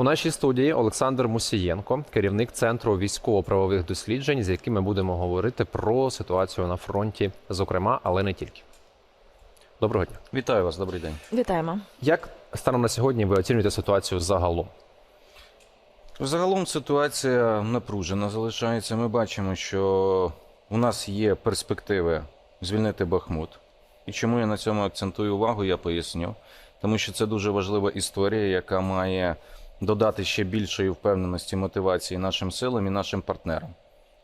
У нашій студії Олександр Мусієнко, керівник центру військово-правових досліджень, з яким ми будемо говорити про ситуацію на фронті, зокрема, але не тільки. Доброго дня. Вітаю вас, добрий день. Вітаємо. Як станом на сьогодні ви оцінюєте ситуацію загалом? Загалом ситуація напружена залишається. Ми бачимо, що у нас є перспективи звільнити Бахмут. І чому я на цьому акцентую увагу, я поясню. Тому що це дуже важлива історія, яка має додати ще більшої впевненості мотивації нашим силам і нашим партнерам.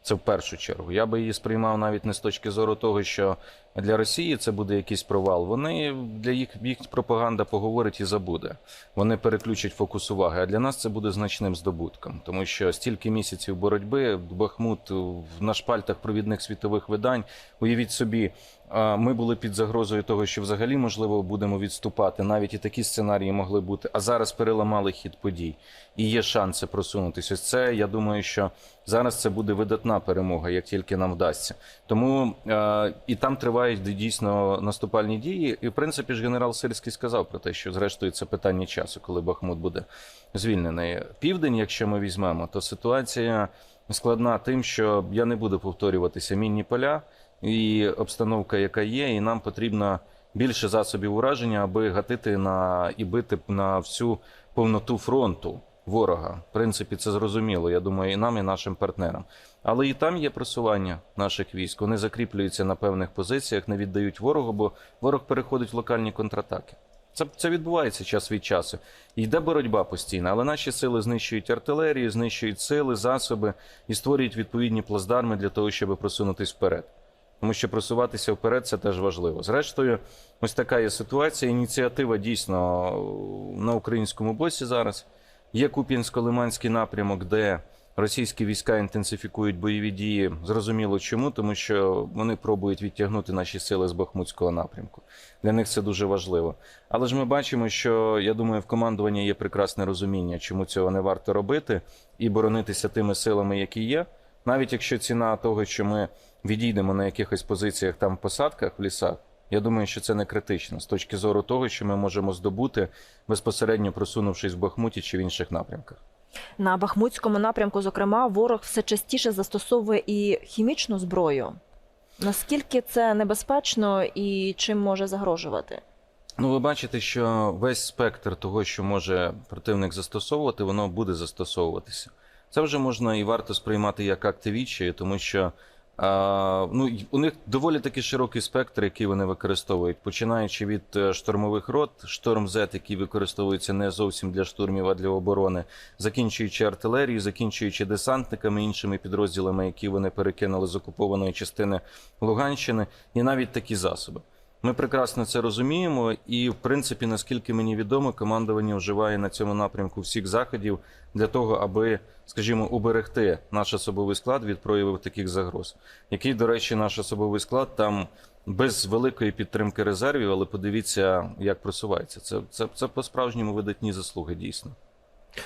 Це в першу чергу. Я би її сприймав навіть не з точки зору того, що для Росії це буде якийсь провал. Вони для їх їх пропаганда поговорить і забуде. Вони переключать фокус уваги. А для нас це буде значним здобутком, тому що стільки місяців боротьби Бахмут в- на шпальтах провідних світових видань. Уявіть собі, ми були під загрозою того, що взагалі можливо будемо відступати. Навіть і такі сценарії могли бути. А зараз переламали хід подій, і є шанси просунутися. Це я думаю, що зараз це буде видатна перемога, як тільки нам вдасться. Тому е, і там тривають дійсно наступальні дії. І в принципі ж генерал Сирський сказав про те, що зрештою це питання часу, коли Бахмут буде звільнений. Південь, якщо ми візьмемо, то ситуація складна тим, що я не буду повторюватися мінні поля і обстановка, яка є, і нам потрібно більше засобів ураження, аби гатити на і бити на всю повноту фронту ворога. В принципі, це зрозуміло. Я думаю, і нам, і нашим партнерам. Але і там є просування наших військ. Вони закріплюються на певних позиціях, не віддають ворогу, бо ворог переходить в локальні контратаки. Це, це відбувається час від часу. Йде боротьба постійна, але наші сили знищують артилерію, знищують сили, засоби і створюють відповідні плацдарми для того, щоб просунутись вперед. Тому що просуватися вперед це теж важливо. Зрештою, ось така є ситуація. Ініціатива дійсно на українському боці зараз. Є Куп'янсько-Лиманський напрямок, де російські війська інтенсифікують бойові дії. Зрозуміло чому, тому що вони пробують відтягнути наші сили з Бахмутського напрямку. Для них це дуже важливо. Але ж ми бачимо, що я думаю, в командуванні є прекрасне розуміння, чому цього не варто робити, і боронитися тими силами, які є. Навіть якщо ціна того, що ми відійдемо на якихось позиціях там в посадках в лісах, я думаю, що це не критично з точки зору того, що ми можемо здобути безпосередньо просунувшись в Бахмуті чи в інших напрямках. На Бахмутському напрямку, зокрема, ворог все частіше застосовує і хімічну зброю. Наскільки це небезпечно і чим може загрожувати? Ну, ви бачите, що весь спектр того, що може противник застосовувати, воно буде застосовуватися. Це вже можна і варто сприймати як акти тому що а, ну, у них доволі таки широкий спектр, який вони використовують, починаючи від е, штурмових рот, шторм Z, який використовується не зовсім для штурмів, а для оборони, закінчуючи артилерією, закінчуючи десантниками, іншими підрозділами, які вони перекинули з окупованої частини Луганщини, і навіть такі засоби. Ми прекрасно це розуміємо, і в принципі, наскільки мені відомо, командування вживає на цьому напрямку всіх заходів для того, аби, скажімо, уберегти наш особовий склад від проявів таких загроз. Який, до речі, наш особовий склад там без великої підтримки резервів, але подивіться, як просувається. Це, це, це по-справжньому видатні заслуги, дійсно.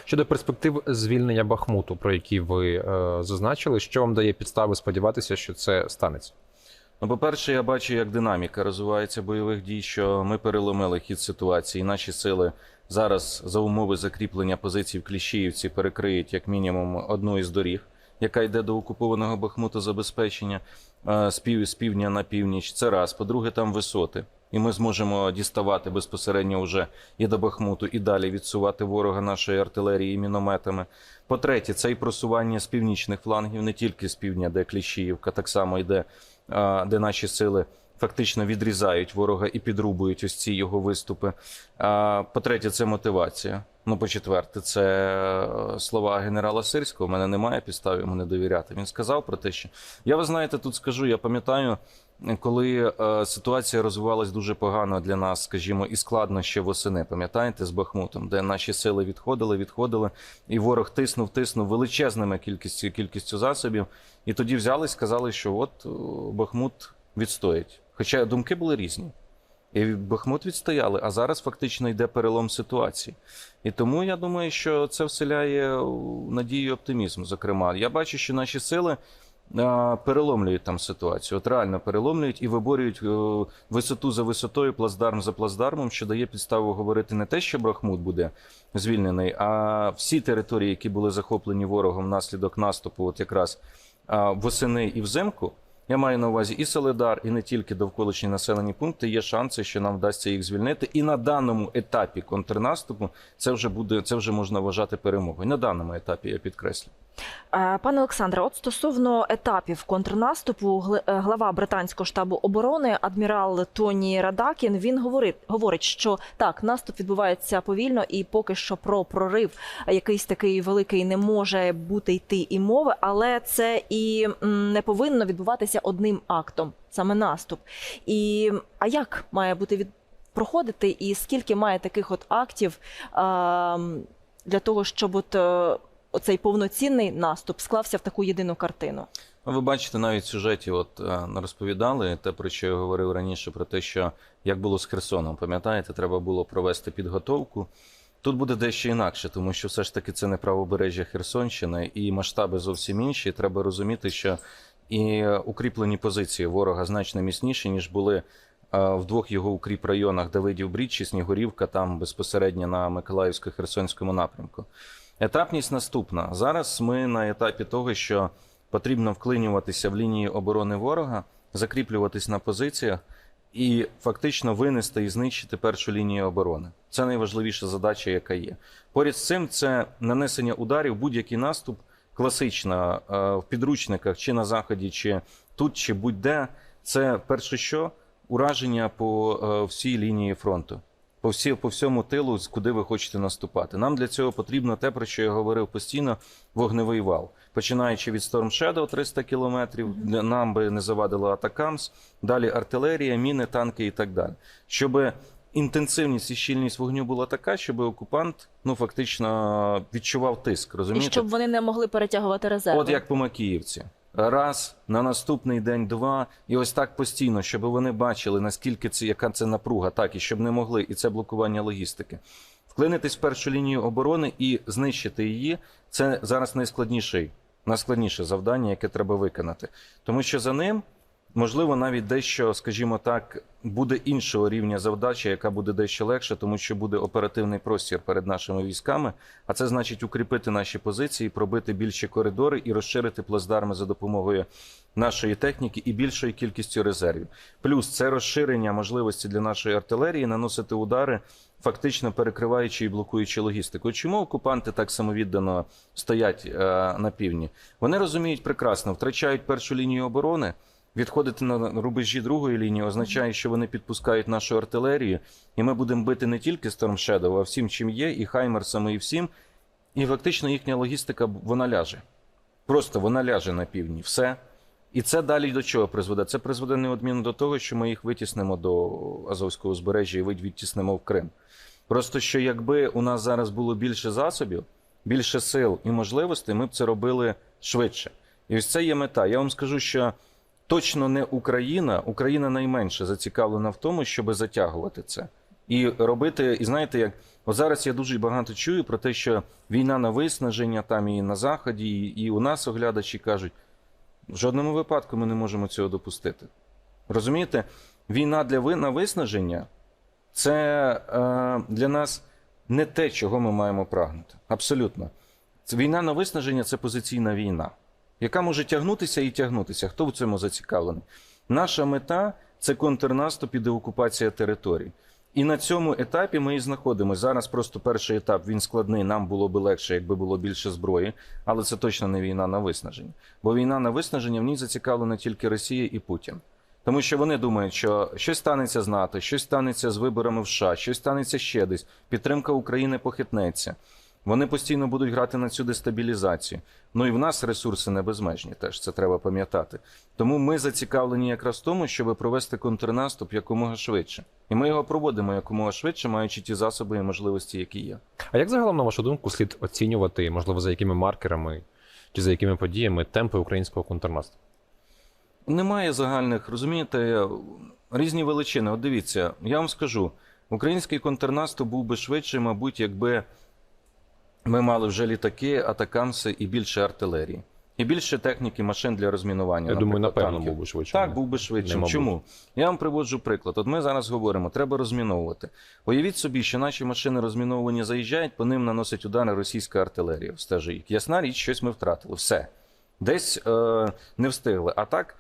Щодо перспектив звільнення Бахмуту, про які ви е, зазначили, що вам дає підстави сподіватися, що це станеться? Ну, по-перше, я бачу, як динаміка розвивається бойових дій, що ми переломили хід ситуації. Наші сили зараз за умови закріплення позицій в Кліщіївці перекриють як мінімум одну із доріг, яка йде до окупованого Бахмуту забезпечення е, з, пів, з півдня на північ. Це раз. По-друге, там висоти. І ми зможемо діставати безпосередньо вже і до Бахмуту, і далі відсувати ворога нашої артилерії і мінометами. По-третє, це і просування з північних флангів, не тільки з півдня, де Кліщіївка, так само йде, де наші сили фактично відрізають ворога і підрубують ось ці його виступи. По-третє, це мотивація. Ну, по-четверте, це е, слова генерала Сирського. У мене немає підстав йому не довіряти. Він сказав про те, що я ви знаєте, тут скажу, я пам'ятаю, коли е, ситуація розвивалась дуже погано для нас, скажімо, і складно ще восени. Пам'ятаєте, з Бахмутом, де наші сили відходили, відходили, і ворог тиснув, тиснув величезними кількістю кількістю засобів. І тоді взяли і сказали, що от е, Бахмут відстоїть. Хоча думки були різні. І Бахмут відстояли, а зараз фактично йде перелом ситуації. І тому я думаю, що це вселяє е, надію і оптимізм. Зокрема, я бачу, що наші сили переломлюють там ситуацію. От реально переломлюють і виборюють е, висоту за висотою, плацдарм за плацдармом, що дає підставу говорити не те, що Брахмут буде звільнений, а всі території, які були захоплені ворогом внаслідок наступу, от якраз восени і взимку. Я маю на увазі і Соледар, і не тільки довколишні населені пункти. Є шанси, що нам вдасться їх звільнити. І на даному етапі контрнаступу це вже буде це вже можна вважати перемогою. На даному етапі я підкреслю. Е, Пане Олександре, от стосовно етапів контрнаступу, е, глава британського штабу оборони адмірал Тоні Радакін він говорить, говорить, що так, наступ відбувається повільно, і поки що про прорив якийсь такий великий не може бути йти і мови, але це і не повинно відбуватися одним актом, саме наступ. І а як має бути від проходити, і скільки має таких от актів а, для того, щоб от е, оцей повноцінний наступ склався в таку єдину картину? Ну, Ви бачите, навіть в сюжеті от е, розповідали те, про що я говорив раніше, про те, що як було з Херсоном, пам'ятаєте, треба було провести підготовку. Тут буде дещо інакше, тому що все ж таки це не правобережжя Херсонщини і масштаби зовсім інші. Треба розуміти, що і укріплені позиції ворога значно міцніші, ніж були е, в двох його укріп районах Давидів Брід і Снігурівка, там безпосередньо на Миколаївсько-Херсонському напрямку. Етапність наступна. Зараз ми на етапі того, що потрібно вклинюватися в лінії оборони ворога, закріплюватись на позиціях і фактично винести і знищити першу лінію оборони. Це найважливіша задача, яка є. Поряд з цим це нанесення ударів, будь-який наступ, класично е, в підручниках чи на заході, чи тут, чи будь-де. Це перше що ураження по е, всій лінії фронту. По, всі, по всьому тилу, куди ви хочете наступати. Нам для цього потрібно те, про що я говорив постійно: вогневий вал. Починаючи від Storm Shadow 300 кілометрів, нам би не завадило Атакамс, далі артилерія, міни, танки і так далі. Щоб інтенсивність і щільність вогню була така, щоб окупант ну фактично відчував тиск. І щоб вони не могли перетягувати резерви. От як по Макіївці. Раз на наступний день, два, і ось так постійно, щоб вони бачили, наскільки це яка це напруга, так і щоб не могли, і це блокування логістики. Вклинитись в першу лінію оборони і знищити її це зараз найскладніший, найскладніше завдання, яке треба виконати. Тому що за ним, можливо, навіть дещо, скажімо так, буде іншого рівня завдача, яка буде дещо легше, тому що буде оперативний простір перед нашими військами. А це значить укріпити наші позиції, пробити більші коридори і розширити плацдарми за допомогою нашої техніки і більшою кількістю резервів. Плюс це розширення можливості для нашої артилерії наносити удари, фактично перекриваючи і блокуючи логістику. Чому окупанти так самовіддано стоять е, на півдні? Вони розуміють прекрасно, втрачають першу лінію оборони. Відходити на рубежі другої лінії означає, що вони підпускають нашу артилерію, і ми будемо бити не тільки Storm Shadow, а всім, чим є, і Хаймерсами, і всім. І фактично їхня логістика вона ляже. Просто вона ляже на півдні. Все. І це далі до чого призведе? Це призведе неодмінно до того, що ми їх витіснимо до Азовського узбережжя і відтіснимо в Крим. Просто що якби у нас зараз було більше засобів, більше сил і можливостей, ми б це робили швидше. І ось це є мета. Я вам скажу, що точно не Україна, Україна найменше зацікавлена в тому, щоб затягувати це. І робити, і знаєте, як от зараз я дуже багато чую про те, що війна на виснаження там і на заході, і, у нас оглядачі кажуть, в жодному випадку ми не можемо цього допустити. Розумієте, війна для ви на виснаження це е, для нас не те, чого ми маємо прагнути. Абсолютно. Це війна на виснаження це позиційна війна, яка може тягнутися і тягнутися. Хто в цьому зацікавлений? Наша мета це контрнаступ і деокупація територій. І на цьому етапі ми і знаходимося. Зараз просто перший етап він складний. Нам було би легше, якби було більше зброї, але це точно не війна на виснаження. Бо війна на виснаження в ній зацікавлена тільки Росія і Путін. Тому що вони думають, що щось станеться з НАТО, щось станеться з виборами в США, щось станеться ще десь. Підтримка України похитнеться. Вони постійно будуть грати на цю дестабілізацію. Ну і в нас ресурси не безмежні, теж це треба пам'ятати. Тому ми зацікавлені якраз в тому, щоб провести контрнаступ якомога швидше. І ми його проводимо якомога швидше, маючи ті засоби і можливості, які є. А як загалом, на вашу думку, слід оцінювати, можливо, за якими маркерами чи за якими подіями темпи українського контрнаступу? Немає загальних, розумієте, різні величини. От дивіться, я вам скажу, український контрнаступ був би швидше, мабуть, якби ми мали вже літаки, атакамси і більше артилерії. і більше техніки машин для розмінування. Я думаю, напевно, танків. був би швидше. Так, був би мабуть. Чому? Я вам приводжу приклад. От ми зараз говоримо, треба розміновувати. Уявіть собі, що наші машини розміновані заїжджають, по ним наносить удари російська артилерія. Стежить. Ясна річ, щось ми втратили. Все. Десь е, не встигли. А так,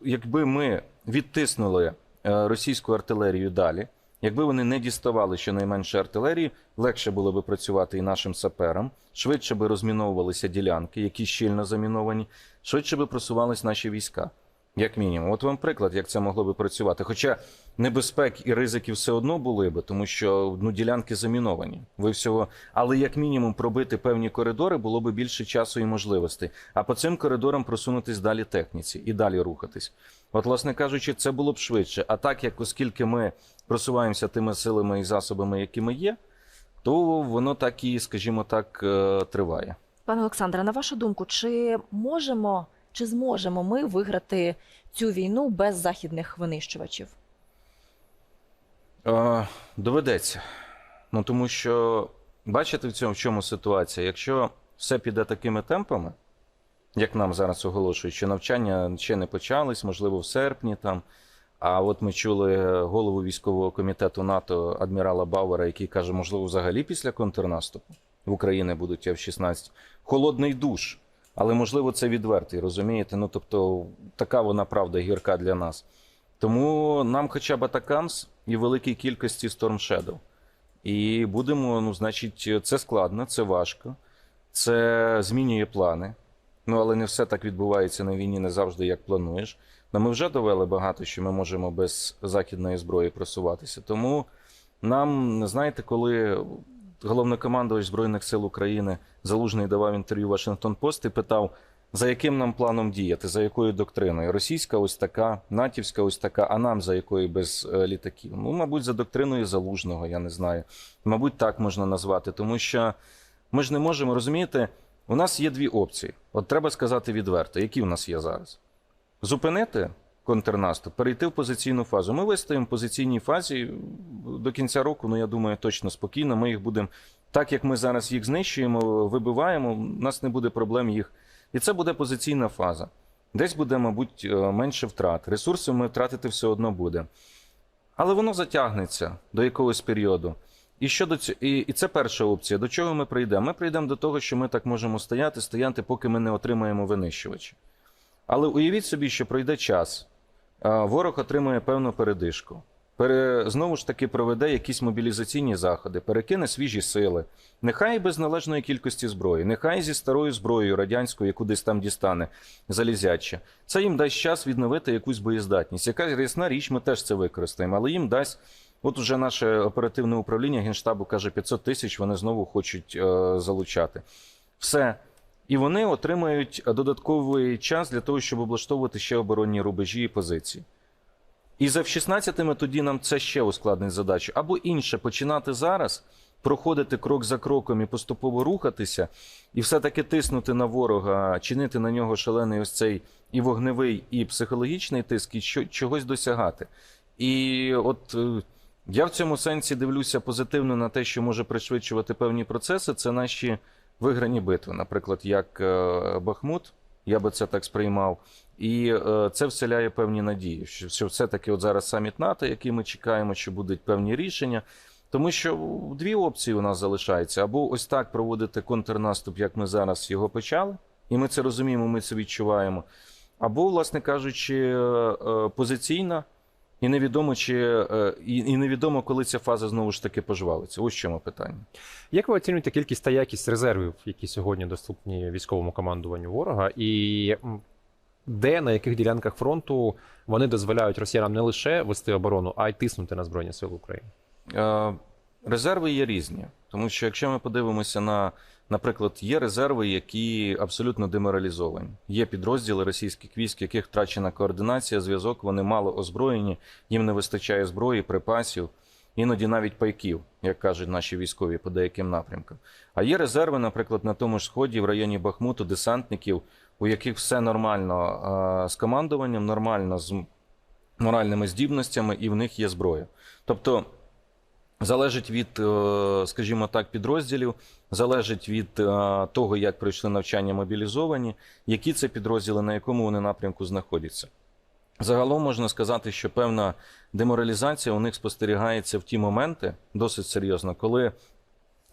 якби ми відтиснули е, російську артилерію далі, якби вони не діставали щонайменше артилерії, легше було би працювати і нашим саперам, швидше би розміновувалися ділянки, які щільно заміновані, швидше би просувались наші війська. Як мінімум, от вам приклад, як це могло би працювати. Хоча небезпек і ризики все одно були би, тому що ну ділянки заміновані. Ви всього, але як мінімум пробити певні коридори було би більше часу і можливостей. А по цим коридорам просунутись далі техніці і далі рухатись. От, власне кажучи, це було б швидше. А так як оскільки ми просуваємося тими силами і засобами, якими є, то воно так і, скажімо так, е, триває. Пане Олександре, на вашу думку, чи можемо чи зможемо ми виграти цю війну без західних винищувачів? Е, доведеться. Ну тому що бачите в цьому в чому ситуація? Якщо все піде такими темпами, як нам зараз оголошують, що навчання ще не почались, можливо, в серпні там. А от ми чули голову військового комітету НАТО адмірала Бауера, який каже, можливо, взагалі після контрнаступу в Україні будуть F-16. Холодний душ. Але можливо це відвертий, розумієте? Ну тобто така вона правда гірка для нас. Тому нам хоча б Атакамс і великій кількості Storm Shadow. І будемо, ну, значить, це складно, це важко, це змінює плани. Ну, але не все так відбувається на війні, не завжди як плануєш. Но ми вже довели багато, що ми можемо без західної зброї просуватися. Тому нам, знаєте, коли головнокомандувач Збройних сил України Залужний давав інтерв'ю Вашингтон Пост і питав, за яким нам планом діяти, за якою доктриною? Російська ось така, натівська ось така, а нам за якою без е, літаків? Ну, мабуть, за доктриною Залужного, я не знаю. Мабуть, так можна назвати, тому що ми ж не можемо розумієте, у нас є дві опції. От треба сказати відверто, які в нас є зараз. Зупинити контрнаступ, перейти в позиційну фазу. Ми вистоїмо в позиційній фазі до кінця року, ну я думаю, точно спокійно. Ми їх будемо, так як ми зараз їх знищуємо, вибиваємо, у нас не буде проблем їх. І це буде позиційна фаза. Десь буде, мабуть, е, менше втрат. Ресурсів ми втратити все одно буде. Але воно затягнеться до якогось періоду. І щодо цього, і, і це перша опція. До чого ми прийдемо? Ми прийдемо до того, що ми так можемо стояти, стояти, поки ми не отримаємо винищувачі. Але уявіть собі, що пройде час, ворог отримує певну передишку. Пере, знову ж таки проведе якісь мобілізаційні заходи, перекине свіжі сили. Нехай без належної кількості зброї, нехай зі старою зброєю радянською, яку десь там дістане залізяче. Це їм дасть час відновити якусь боєздатність. Яка ясна річ, ми теж це використаємо, але їм дасть. От уже наше оперативне управління Генштабу каже, 500 тисяч вони знову хочуть е, залучати. Все. І вони отримають додатковий час для того, щоб облаштовувати ще оборонні рубежі і позиції. І за F-16 тоді нам це ще ускладнить задачу. Або інше починати зараз, проходити крок за кроком і поступово рухатися, і все-таки тиснути на ворога, чинити на нього шалений ось цей і вогневий, і психологічний тиск, і чогось досягати. І от е, я в цьому сенсі дивлюся позитивно на те, що може пришвидшувати певні процеси. Це наші виграні битви, наприклад, як е, Бахмут, я би це так сприймав. І е, це вселяє певні надії, що, все-таки от зараз саміт НАТО, який ми чекаємо, що будуть певні рішення. Тому що дві опції у нас залишаються: або ось так проводити контрнаступ, як ми зараз його почали, і ми це розуміємо, ми це відчуваємо. Або, власне кажучи, е, позиційна, і невідомо, чи е, і, невідомо, коли ця фаза знову ж таки пожвалиться. Ось в чому питання. Як ви оцінюєте кількість та якість резервів, які сьогодні доступні військовому командуванню ворога, і де на яких ділянках фронту вони дозволяють росіянам не лише вести оборону, а й тиснути на збройні сили України? Е, Резерви є різні, тому що якщо ми подивимося на, наприклад, є резерви, які абсолютно деморалізовані. Є підрозділи російських військ, яких втрачена координація, зв'язок, вони мало озброєні, їм не вистачає зброї, припасів, іноді навіть пайків, як кажуть наші військові по деяким напрямкам. А є резерви, наприклад, на тому ж сході, в районі Бахмуту, десантників, у яких все нормально е, з командуванням, нормально з моральними здібностями, і в них є зброя. Тобто. Залежить від, е, скажімо так, підрозділів, залежить від е, того, як пройшли навчання мобілізовані, які це підрозділи, на якому вони напрямку знаходяться. Загалом можна сказати, що певна деморалізація у них спостерігається в ті моменти досить серйозно, коли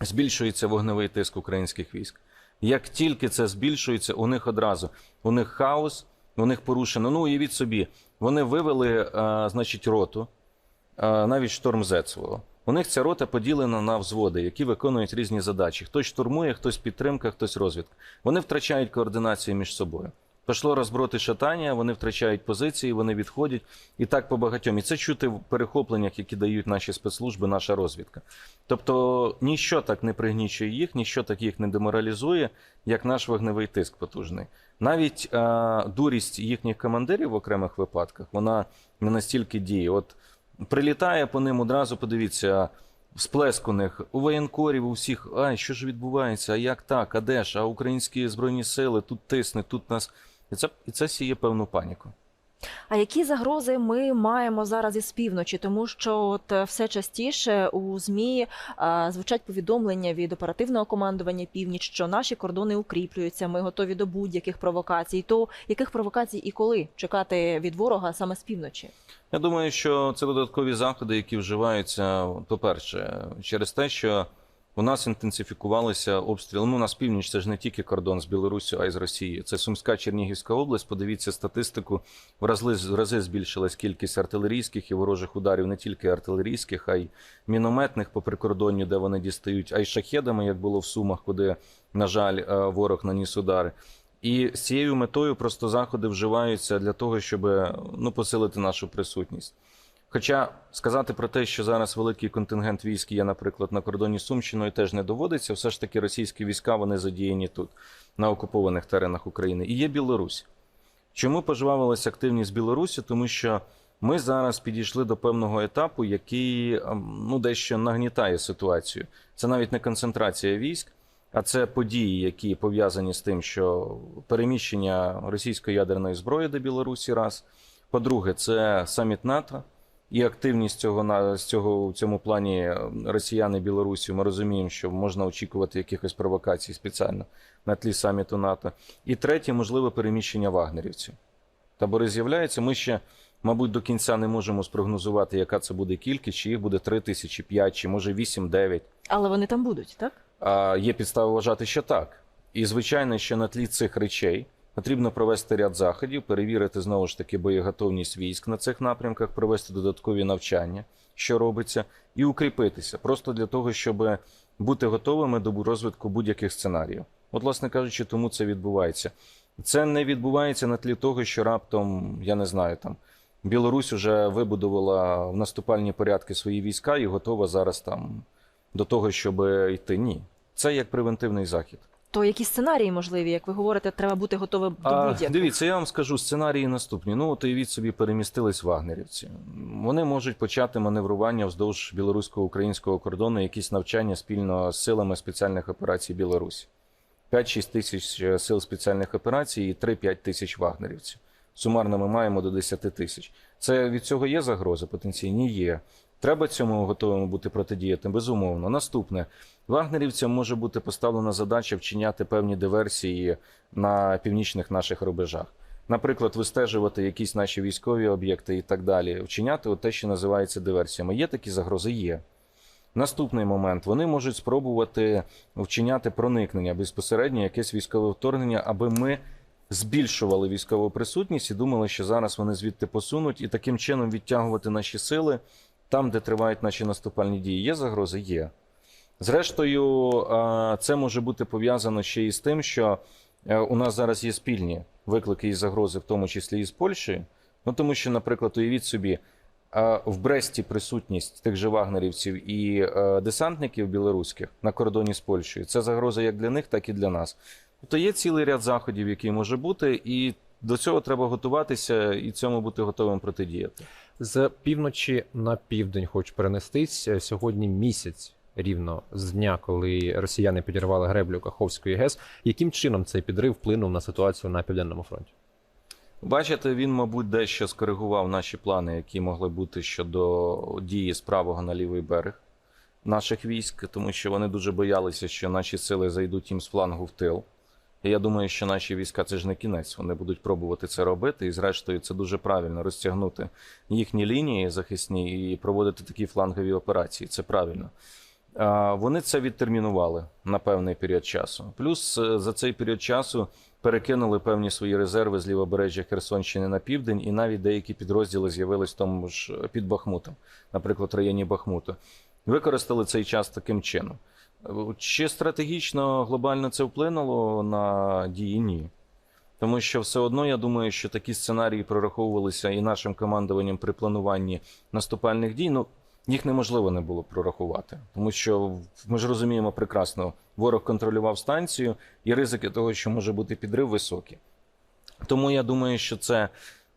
збільшується вогневий тиск українських військ. Як тільки це збільшується, у них одразу у них хаос, у них порушено. Ну, уявіть собі, вони вивели, е, значить, роту, навіть шторм Зецвого. У них ця рота поділена на взводи, які виконують різні задачі. Хтось штурмує, хтось підтримка, хтось розвідка. Вони втрачають координацію між собою. Пішло розброти шатання, вони втрачають позиції, вони відходять. І так по багатьом. І це чути в перехопленнях, які дають наші спецслужби, наша розвідка. Тобто ніщо так не пригнічує їх, ніщо так їх не деморалізує, як наш вогневий тиск потужний. Навіть е, дурість їхніх командирів в окремих випадках вона не настільки діє. От прилітає по ним одразу, подивіться. Сплеск у них у воєнкорів, у всіх, ай, що ж відбувається, а як так, а де ж, а українські збройні сили тут тисне, тут нас. І це, і це сіє певну паніку. А які загрози ми маємо зараз із півночі? Тому що от е, все частіше у змі е, звучать повідомлення від оперативного командування північ, що наші кордони укріплюються. Ми готові до будь-яких провокацій. То яких провокацій і коли чекати від ворога саме з півночі? Я думаю, що це додаткові заходи, які вживаються, по-перше, через те, що у нас інтенсифікувалися обстріли. Ну, у нас північ це ж не тільки кордон з Білоруссю, а й з Росією. Це Сумська Чернігівська область. Подивіться статистику. В рази, рази збільшилась кількість артилерійських і ворожих ударів, не тільки артилерійських, а й мінометних по прикордонню, де вони дістають, а й шахедами, як було в Сумах, куди, на жаль, е, ворог наніс удари. І з цією метою просто заходи вживаються для того, щоб ну, посилити нашу присутність. Хоча сказати про те, що зараз великий контингент військ є, наприклад, на кордоні з Сумщиною, теж не доводиться. Все ж таки, російські війська вони задіяні тут, на окупованих теренах України. І є Білорусь. Чому пожвавилася активність Білорусі? Тому що ми зараз підійшли до певного етапу, який ем, ну, дещо нагнітає ситуацію. Це навіть не концентрація військ, а це події, які пов'язані з тим, що переміщення російської ядерної зброї до Білорусі раз. По-друге, це саміт НАТО і активність цього на з цього в цьому плані росіяни Білорусі. Ми розуміємо, що можна очікувати якихось провокацій спеціально на тлі саміту НАТО. І третє, можливе переміщення вагнерівців. Табори з'являються. Ми ще, мабуть, до кінця не можемо спрогнозувати, яка це буде кількість, чи їх буде 3 тисячі, 5, чи може 8-9. Але вони там будуть, так? А є підстави вважати, що так. І звичайно, що на тлі цих речей потрібно провести ряд заходів, перевірити знову ж таки боєготовність військ на цих напрямках, провести додаткові навчання, що робиться, і укріпитися просто для того, щоб бути готовими до розвитку будь-яких сценаріїв. От, власне кажучи, тому це відбувається. Це не відбувається на тлі того, що раптом, я не знаю, там Білорусь вже вибудувала в наступальні порядки свої війська і готова зараз там до того, щоб йти. Ні. Це як превентивний захід. То які сценарії можливі, як ви говорите, треба бути готовим до А, будь-яких? дивіться, я вам скажу сценарії наступні. Ну, от уявіть собі, перемістились вагнерівці. Вони можуть почати маневрування вздовж білорусько-українського кордону, якісь навчання спільно з силами спеціальних операцій Білорусі. 5-6 тисяч е, сил спеціальних операцій і 3-5 тисяч вагнерівців. Сумарно ми маємо до 10 тисяч. Це від цього є загроза потенційні? Є. Треба цьому готовими бути протидіяти? Безумовно. Наступне. Вагнерівцям може бути поставлена задача вчиняти певні диверсії на північних наших рубежах. Наприклад, вистежувати якісь наші військові об'єкти і так далі. Вчиняти от те, що називається диверсіями. Є такі загрози? Є. Наступний момент. Вони можуть спробувати вчиняти проникнення безпосередньо якесь військове вторгнення, аби ми збільшували військову присутність і думали, що зараз вони звідти посунуть, і таким чином відтягувати наші сили там, де тривають наші наступальні дії. Є загрози? Є. Зрештою, це може бути пов'язано ще і з тим, що е, у нас зараз є спільні виклики і загрози, в тому числі і з Польщею. Ну тому що, наприклад, уявіть собі, в Бресті присутність тих же вагнерівців і е, десантників білоруських на кордоні з Польщею це загроза як для них, так і для нас. Тобто є цілий ряд заходів, які може бути, і до цього треба готуватися і цьому бути готовим протидіяти. З півночі на південь хочу перенестись. Е, Сьогодні місяць рівно з дня, коли росіяни підірвали греблю Каховської ГЕС. Яким чином цей підрив вплинув на ситуацію на південному фронті? Бачите, він, мабуть, дещо скоригував наші плани, які могли бути щодо дії з правого на лівий берег. наших військ, тому що вони дуже боялися, що наші сили зайдуть їм з флангу в тил. І я думаю, що наші війська це ж не кінець. Вони будуть пробувати це робити. І, зрештою, це дуже правильно розтягнути їхні лінії захисні і проводити такі флангові операції. Це правильно. Вони це відтермінували на певний період часу. Плюс е, за цей період часу перекинули певні свої резерви з лівобережжя Херсонщини на південь, і навіть деякі підрозділи з'явились тому ж е, під Бахмутом, наприклад, в районі Бахмуту. Використали цей час таким чином. Е, Чи стратегічно глобально це вплинуло на дії? Ні. Тому що все одно я думаю, що такі сценарії прораховувалися і нашим командуванням при плануванні наступальних дій. Ну їх неможливо не було прорахувати, тому що ми ж розуміємо прекрасно, ворог контролював станцію, і ризики того, що може бути підрив, високі. Тому я думаю, що це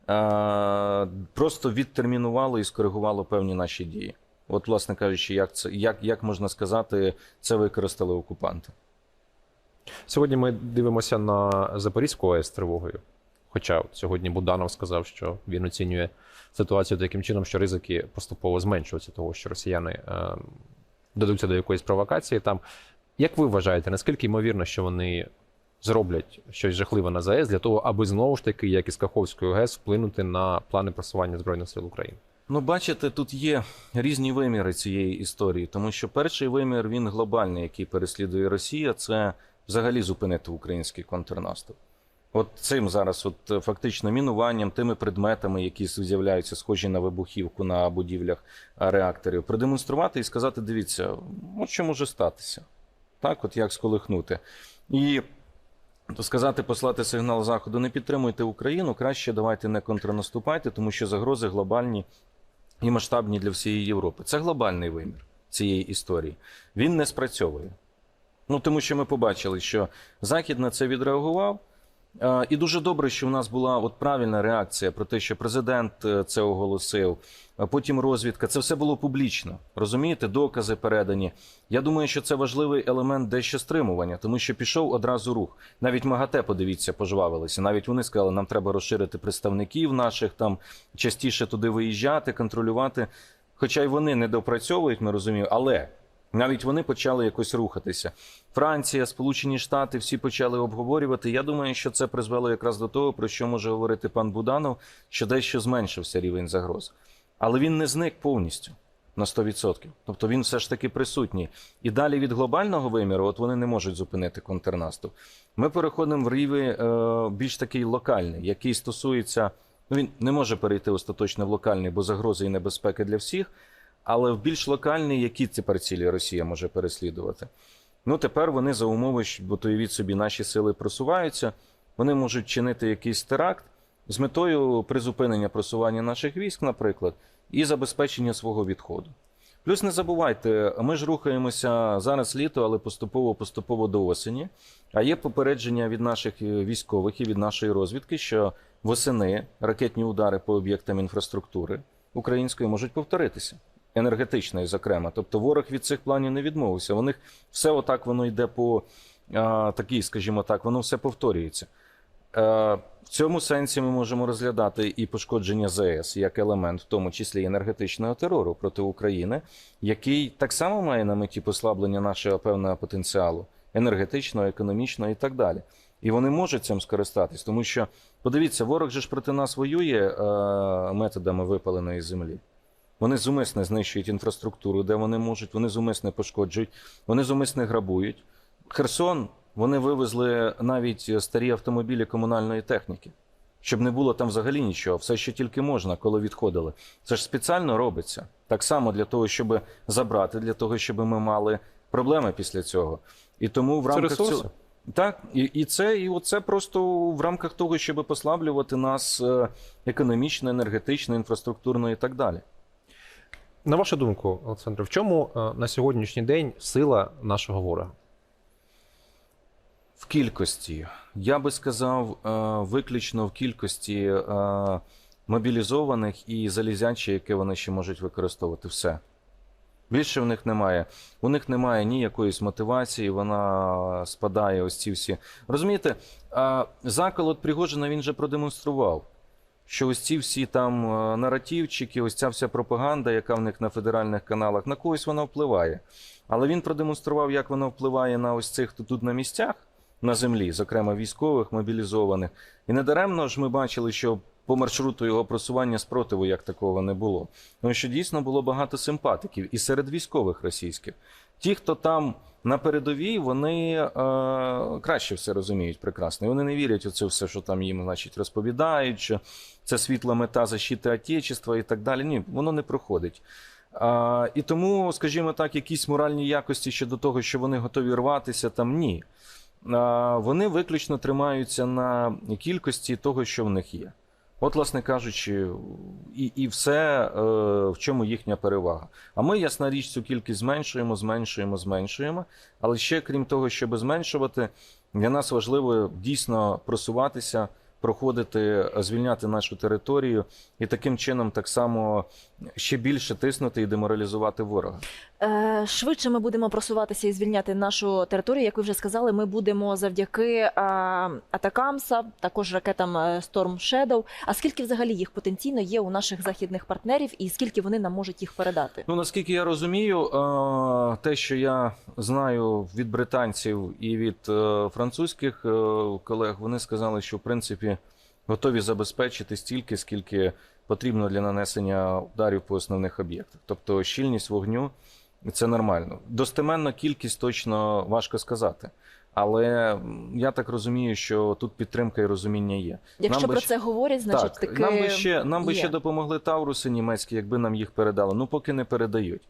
е, просто відтермінувало і скоригувало певні наші дії. От, власне кажучи, як це як, як можна сказати, це використали окупанти. Сьогодні ми дивимося на Запорізьку АЕС тривогою. Хоча от сьогодні Буданов сказав, що він оцінює ситуацію таким чином, що ризики поступово зменшуються, того, що росіяни е, дадуться до якоїсь провокації. Там як ви вважаєте, наскільки ймовірно, що вони зроблять щось жахливе на ЗАЕС для того, аби знову ж таки, як і з Каховською ГЕС, вплинути на плани просування збройних сил України? Ну, бачите, тут є різні виміри цієї історії, тому що перший вимір він глобальний, який переслідує Росія, це взагалі зупинити український контрнаступ. От цим зараз, от е, фактично мінуванням, тими предметами, які з'являються схожі на вибухівку на будівлях е, реакторів, продемонструвати і сказати: дивіться, от що може статися, так, от як сколихнути. І то сказати, послати сигнал заходу, не підтримуйте Україну, краще давайте не контрнаступайте, тому що загрози глобальні і масштабні для всієї Європи. Це глобальний вимір цієї історії. Він не спрацьовує. Ну тому що ми побачили, що Захід на це відреагував. Е, І дуже добре, що в нас була от правильна реакція про те, що президент е, це оголосив, потім розвідка. Це все було публічно. Розумієте, докази передані. Я думаю, що це важливий елемент дещо стримування, тому що пішов одразу рух. Навіть МАГАТЕ, подивіться, пожвавилися. Навіть вони сказали, нам треба розширити представників наших там частіше туди виїжджати, контролювати. Хоча й вони не допрацьовують, ми розуміємо, але навіть вони почали якось рухатися. Франція, Сполучені Штати всі почали обговорювати. Я думаю, що це призвело якраз до того, про що може говорити пан Буданов, що дещо зменшився рівень загроз. Але він не зник повністю на 100%. Тобто він все ж таки присутній. І далі від глобального виміру, от вони не можуть зупинити контрнаступ. Ми переходимо в рівень е, більш такий локальний, який стосується. Ну, він не може перейти остаточно в локальний, бо загрози і небезпеки для всіх. Але в більш локальний, які тепер цілі Росія може переслідувати? Ну тепер вони за умови, бо то уявіть собі, наші сили просуваються, вони можуть чинити якийсь теракт з метою призупинення просування наших військ, наприклад, і забезпечення свого відходу. Плюс не забувайте, ми ж рухаємося зараз літо, але поступово поступово до осені. А є попередження від наших е, військових і від нашої розвідки, що восени ракетні удари по об'єктам інфраструктури української можуть повторитися. Енергетичної, зокрема, тобто ворог від цих планів не відмовився. У них все отак воно йде по а, такій, скажімо так, воно все повторюється. Е, в цьому сенсі ми можемо розглядати і пошкодження ЗС як елемент, в тому числі енергетичного терору проти України, який так само має на меті послаблення нашого певного потенціалу енергетичного, економічного і так далі. І вони можуть цим скористатись, тому що подивіться, ворог же ж проти нас воює е, методами випаленої землі. Вони зумисне знищують інфраструктуру, де вони можуть, вони зумисне пошкоджують, вони зумисне грабують. Херсон вони вивезли навіть старі автомобілі комунальної техніки, щоб не було там взагалі нічого, все, що тільки можна, коли відходили. Це ж спеціально робиться. Так само для того, щоб забрати, для того, щоб ми мали проблеми після цього. І тому в рамках цього. Так, і, і це, і оце просто в рамках того, щоб послаблювати нас е, економічно, енергетично, інфраструктурно і так далі. На вашу думку, Олександр, в чому е, на сьогоднішній день сила нашого ворога? В кількості, я би сказав, е, виключно в кількості е, мобілізованих і залізячі, яке вони ще можуть використовувати. Все. Більше в них немає. У них немає ні мотивації, вона спадає ось ці всі. Розумієте, заколот Пригожина він же продемонстрував. Що ось ці всі там е, наративчики, ось ця вся пропаганда, яка в них на федеральних каналах, на когось вона впливає. Але він продемонстрував, як вона впливає на ось цих, хто тут на місцях, на землі, зокрема військових, мобілізованих. І недаремно ж ми бачили, що по маршруту його просування спротиву як такого не було. Тому що дійсно було багато симпатиків і серед військових російських. Ті, хто там на передовій, вони е, краще все розуміють прекрасно. І вони не вірять у це все, що там їм значить, розповідають, що це світла мета защити Отечества і так далі. Ні, воно не проходить. А, і тому, скажімо так, якісь моральні якості щодо того, що вони готові рватися, там ні. А, вони виключно тримаються на кількості того, що в них є. От, власне кажучи, і, і все, е, в чому їхня перевага. А ми, ясна річ, цю кількість зменшуємо, зменшуємо, зменшуємо. Але ще крім того, щоб зменшувати, для нас важливо дійсно просуватися, проходити, звільняти нашу територію і таким чином так само ще більше тиснути і деморалізувати ворога. Е, Швидше ми будемо просуватися і звільняти нашу територію. Як ви вже сказали, ми будемо завдяки е, Атакамса, також ракетам е, Storm Shadow. А скільки взагалі їх потенційно є у наших західних партнерів, і скільки вони нам можуть їх передати? Ну наскільки я розумію, те, що я знаю від британців і від французьких колег, вони сказали, що в принципі готові забезпечити стільки, скільки потрібно для нанесення ударів по основних об'єктах. Тобто щільність вогню це нормально. Достеменно кількість точно важко сказати. Але я так розумію, що тут підтримка і розуміння є. Якщо Нам би про ще- це говорять, значить так, таки нам би ще нам би є. ще допомогли Тауруси німецькі, якби нам їх передали. Ну поки не передають.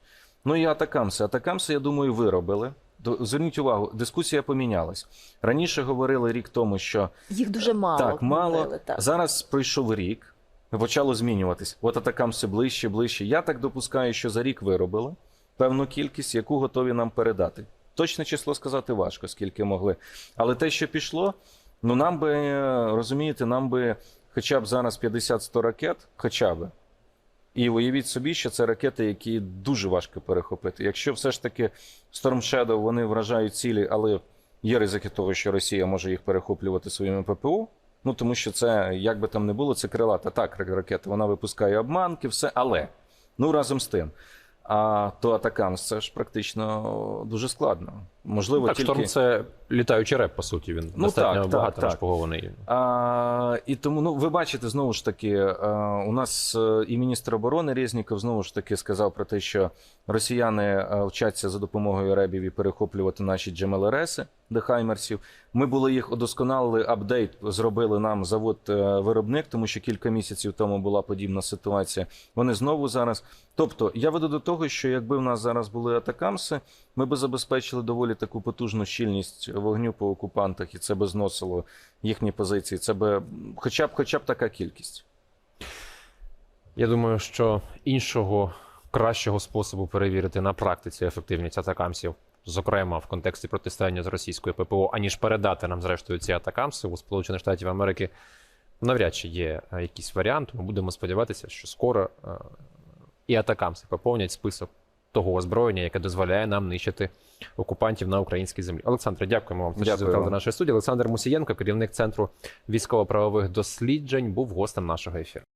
Ну і Атакамси. Атакамси, я думаю, виробили. Зверніть увагу, дискусія помінялась. Раніше говорили рік тому, що їх дуже мало. так, мало. говорили, так. Зараз пройшов рік, почало змінюватись. От Атакамси ближче, ближче. Я так допускаю, що за рік виробили певну кількість, яку готові нам передати. Точне число сказати важко, скільки могли. Але те, що пішло, ну нам би, е, розумієте, нам би хоча б зараз 50-100 ракет, хоча б. І уявіть собі, що це ракети, які дуже важко перехопити. Якщо все ж таки Storm Shadow вони вражають цілі, але є ризики того, що Росія може їх перехоплювати своїми ППО. Ну тому що це, як би там не було, це крилата так ракета. Вона випускає обманки, все, але ну разом з тим. А то атаканс це ж практично дуже складно. Можливо, Так, тільки шторм це літаючий реп, по суті. Він Ну, достатньо так, багато так, нашпигований. А, і тому, ну ви бачите, знову ж таки, а, у нас е, і міністр оборони Резніков знову ж таки сказав про те, що росіяни е, вчаться за допомогою ребів і перехоплювати наші джемелереси до хаймерсів. Ми були їх удосконалили, апдейт зробили нам завод е, виробник, тому що кілька місяців тому була подібна ситуація. Вони знову зараз. Тобто, я веду до того, що якби в нас зараз були атакамси, ми би забезпечили доволі таку потужну щільність вогню по окупантах, і це би зносило їхні позиції. Це би хоча б хоча б така кількість. Я думаю, що іншого кращого способу перевірити на практиці ефективність атакамсів, зокрема в контексті протистояння з російською ППО, аніж передати нам зрештою ці атакамси у Сполучених Штатів Америки, навряд чи є е, якийсь варіант. Ми будемо сподіватися, що скоро е, і атакамси поповнять список того озброєння, яке дозволяє нам нищити окупантів на українській землі. Олександре, дякуємо вам, що звітали до нашої студії. Олександр Мусієнко, керівник центру військово-правових досліджень, був гостем нашого ефіру.